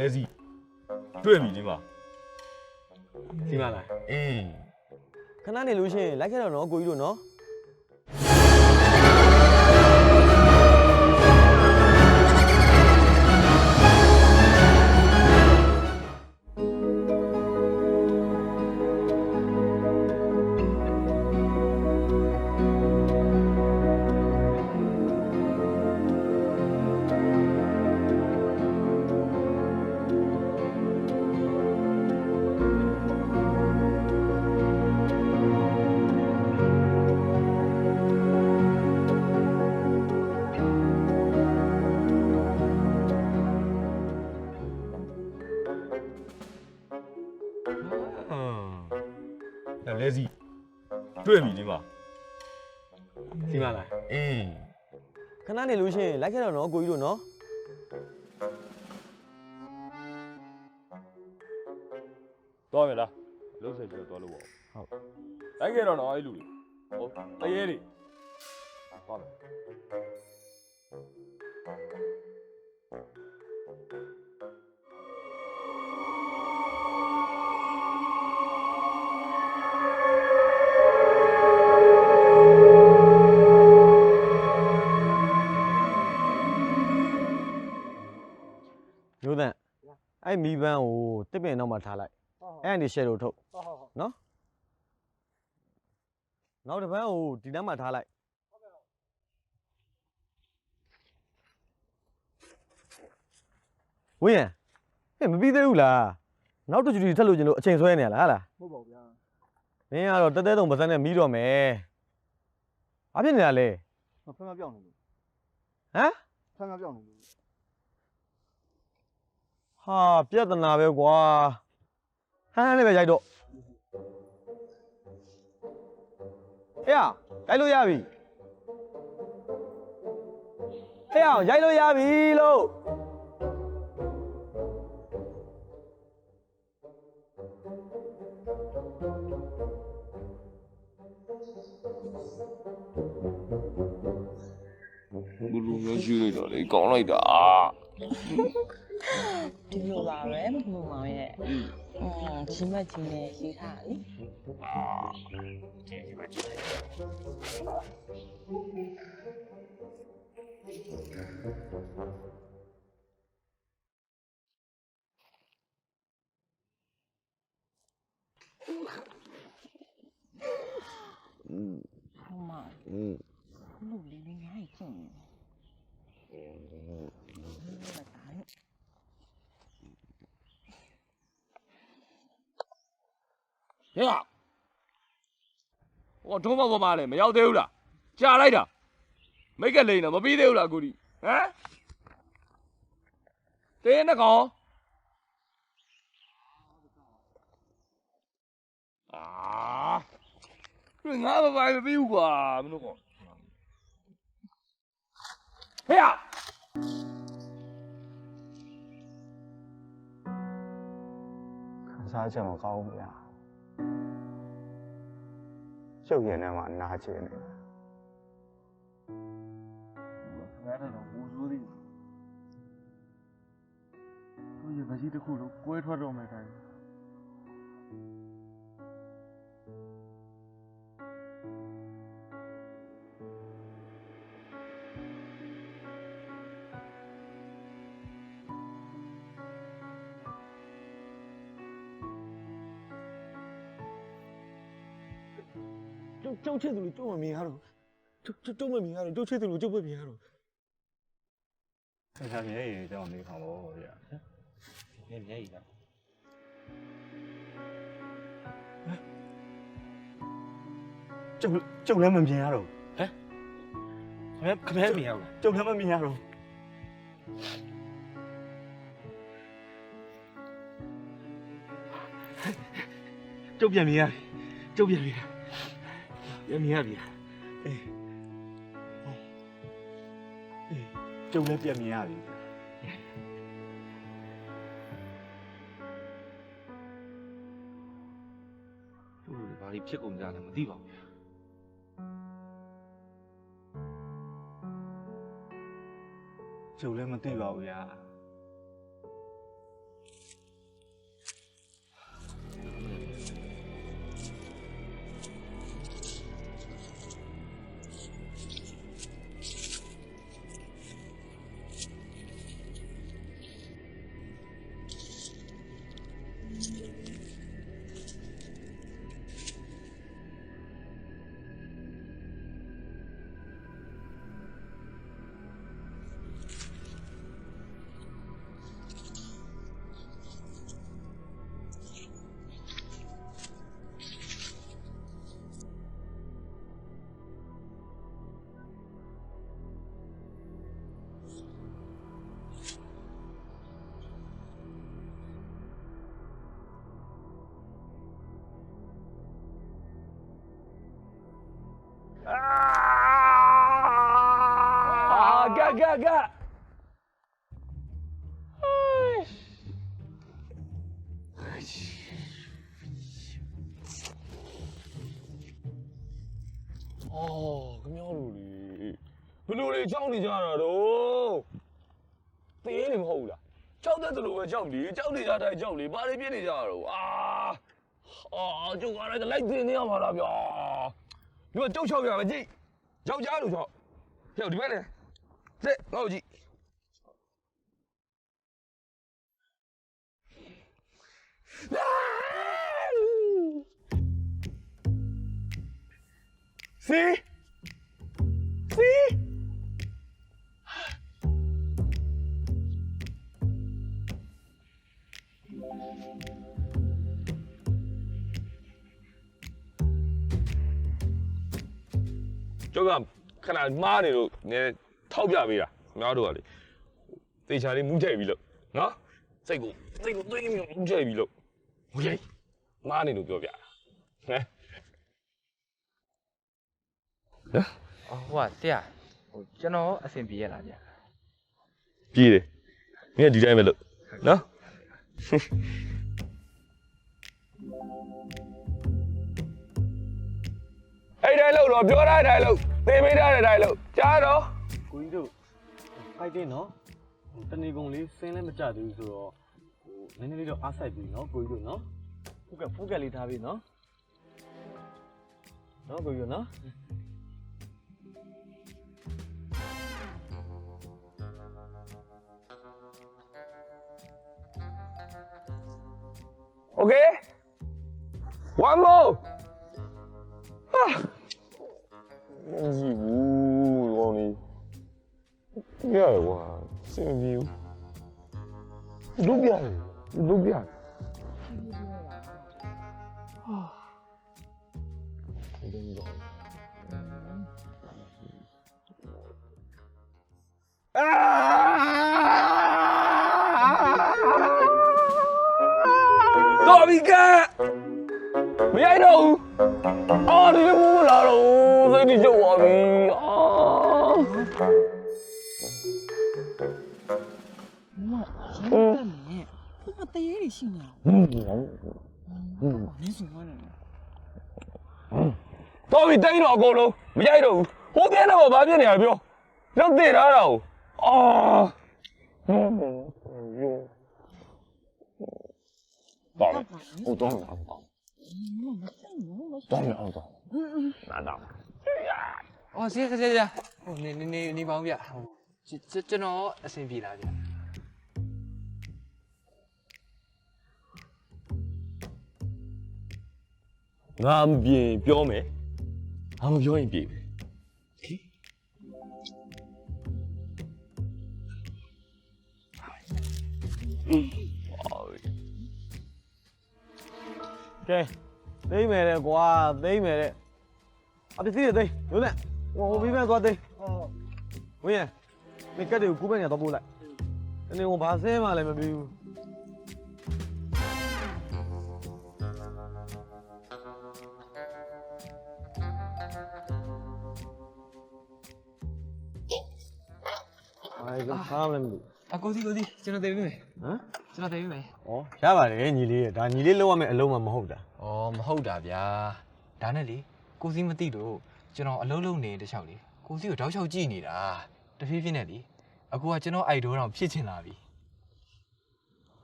လဲစီတွေ့ပြီဒီမှာဒီမှာလားအေးခဏနေလို့ရှိရင်လိုက်ခဲ့တော့နော်ကိုကြီးတို့နော် တွေ့ပြီဒီမှာဒီမှာလားအေးခဏနေလို့ရှိရင်လိုက်ခဲ့တော့နော်ကိုကြီးတို့နော်သွားမယ်လားလုံးဆက်ပြီးတော့သွားလို့ပေါ့ဟုတ်လိုက်ခဲ့တော့တော့အဲ့လူတွေဟုတ်တရေတွေသွားမယ် ပန်းကိုတစ်ပင်နောက်မှာထားလိုက်အဲ့အနေရှယ်လိုထုတ်နော်နောက်တစ်ပန်းကိုဒီနားမှာထားလိုက်ဝင်းရံဟဲ့မပြီးသေးဘူးလားနောက်တစ်ကြိမ်ထက်လို့ကျင်လို့အချိန်ဆွဲနေရလားဟာလားဟုတ်ပါဗျာမင်းကတော့တဲတဲတုံပါစက်နဲ့မီးတော့မယ်ဘာဖြစ်နေတာလဲဖမ်းမပြောင်းနေလို့ဟမ်ဖမ်းမပြောင်းနေလို့ ဟာပြဿနာပဲကွာဟန်းဟန်းလေးပဲရိုက်တော့အေးအောင်ရိုက်လို့ရပြီအေးအောင်ရိုက်လို့ရပြီလို့ဘလူမျိုးရှိလိုက်တော့လေကောင်းလိုက်တာ ဒီလိုပါပဲမမှုမောင်ရဲ့อืม ကြီးမကြီးနဲ့ရေးထားတာလေဟိုမှာอืมလူလေးလေးငါ့ကျင်နေတယ် တားလို့ဟဲ့ဟောထုံးမပေါ်ပါလေမရောက်သေးဘူးလားကြာလိုက်တာမိတ်ကလိန်တော့မပြီးသေးဘူးလားကိုဒီဟမ်တင်းနှကောင်အာငါမပိုင်မပြီးဘူးကွာမင်းတို့ကောဟဲ့ခံစားချက်မကောင်းဘူးဗျာ ကျုပ်ရင်ထဲမှာနာကျင်နေတယ်ငါတော့ဘူးစိုးသေးဘူးသူရမရှိတစ်ခုတော့ကွဲထွက်တော့မယ်တိုင်း ကျုပ်ကျုပ်ချစ်သူလို့ကျုပ်မမြင်ရတော့ကျုပ်ကျုပ်မမြင်ရတော့ကျုပ်ချစ်သူလို့ကျုပ်ပဲမြင်ရတော့ခင်ဗျာမျက်ရည်ကြောင့်နေခံလို့ဗျာနေမျက်ရည်လားကျုပ်ကျုပ်လည်းမမြင်ရတော့ခမဲခမဲမြင်ရဘူးကျုပ်လည်းမမြင်ရတော့ကျုပ်ပြန်မြင်ရပြီကျုပ်ပြန်မြင်ရပြန် မြင်ရပြီအေးအေးကျုပ်လည်းပြန်မြင်ရပြီသူ့လူတွေဘာတွေဖြစ်ကုန်ကြလဲမသိပါဘူးဗျာကျုပ်လည်းမသိပါဘူးဗျာ ကကအော်ခမောတို့လေဘယ်လိုလေကြောက်နေကြတာတော့တေးနေမဟုတ်ဘူးလားကြောက်တဲ့သူလိုပဲကြောက်လေကြောက်နေကြတိုင်းကြောက်လေဘာတွေပြစ်နေကြတာတော့အာအာကျုပ်ကလည်းလိုက်တင်နေရမှာလားဗျာဒီကကြောက်ချောက်ရမကြည့်ယောက်ျားလို့ချောက်ဟဲ့ဒီဘက်လေ စစ်ငါ့ကိုကြည့် See? See? ကျောက်ကခဏမားနေလို့နည်း ထောက်ပြပေးတာအများတို့ကလေတေချာလေးမူးထည့်ပြီးလို့နော်စိတ်ကိုစိတ်ကိုသွေးမြမူးထည့်ပြီးလို့ဟိုရေးမားနေလို့ပြောပြတာဟမ်အော်ဟိုကဆရာဟိုကျွန်တော်အဆင်ပြေရလားဗျာပြေးတယ်မင်းကဒီတိုင်းပဲလို့နော်အဲ့တိုင်းလို့တော့ပြောထားတဲ့အတိုင်းလို့သိမိထားတဲ့အတိုင်းလို့ကြားတော့ ကိုကြီးတို့ဖိုက်တင်နော်ဟိုတနေကုန်လေးစင်းလည်းမကြသေးဘူးဆိုတော့ဟိုနည်းနည်းလေးတော့အားဆိုင်ပြီနော်ကိုကြီးတို့နော်ဖုကက်ဖုကက်လေးထားပြီနော်နော်ကိုကြီးတို့နော် Okay? One more. ဟာမကြည့်ဘူးဒီကောင်လေး ပြရကွာစင်ပြေဘူးလုတ်ပြတယ်လုတ်ပြတယ်ဟာဒီလိုတော်ပြီကမရိုက်တော့ဘူးအော်ဒီလိုမလာတော့စိတ်ကြီးကျုပ်သွားပြီအာ ရေတွေရှိနေတာနင်းစုံမနေတော်ပြီတိတ်တော့အကုန်လုံးမရိုက်တော့ဘူးဟိုပြန်တော့ဘာဖြစ်နေရပြောလောက်သိထားတာကိုအာတော်ပြီဟိုတော့အောင်တော့မမဆိုင်ဘူးမတော်ပြီအောင်တော့နားတော့အော်ဆရာဆရာဆရာဟိုနေနေနေနေပါဦးဗျာဟိုကျွန်ကျွန်တော်အဆင်ပြေလားဗျာ ငါမပြင်ပြောမယ်ငါမပြောရင်ပြေပဲကဲသိမ့်မယ်တဲ့ကွာသိမ့်မယ်တဲ့အပစ္စည်းတွေသိမ့်လို့လက်ဟိုဘီမဲ့သွားသိမ့်ဟုတ်ဝင်းရမိကတ်တွေကိုကူးမဲ့နေတော့ပို့လိုက်တနေ့ဟိုဘာဆင်းမှလည်းမပြီးဘူး အဲ့ဒါစားမလို့အကိုစီကိုစီကျွန်တော်တည်ပြီမယ်ဟမ်ကျွန်တော်တည်ပြီမယ်ဩရပါတယ်ညီလေးရဲ့ဒါညီလေးလောက်ရမယ့်အလုံးမှမဟုတ်တာအော်မဟုတ်တာဗျာဒါနဲ့လေကိုစီမသိလို့ကျွန်တော်အလုံးလုံးနေတဲ့ချောက်လေကိုစီကိုတောက်ချောက်ကြည့်နေတာတဖြည်းဖြည်းနဲ့လေအကူကကျွန်တော်အိုက်ဒိုတောင်ဖြစ်ချင်လာပြီ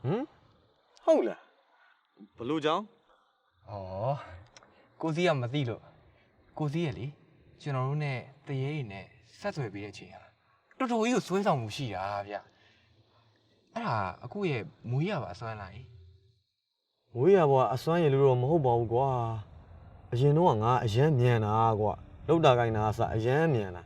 ဟမ်ဟုတ်လားဘလို့ကြောင့်။အော်ကိုစီးကမသိလို့ကိုစီးရလေကျွန်တော်တို့ ਨੇ တရေတွေနဲ့ဆက်သွယ်ပေးတဲ့အချိန်ဟာ တော်တော်ကြီးကိုစွဲဆောင်မှုရှိတာဗျအဲ့ဒါအခုရဲ့မွေးရပါအစွမ်းလားဟင်မွေးရဘွားအစွမ်းရည်လို့တော့မဟုတ်ပါဘူးကွာအရင်တော့ငါအရန်မြန်တာကွာလောက်တာကိုင်းတာအစအရန်မြန်တာ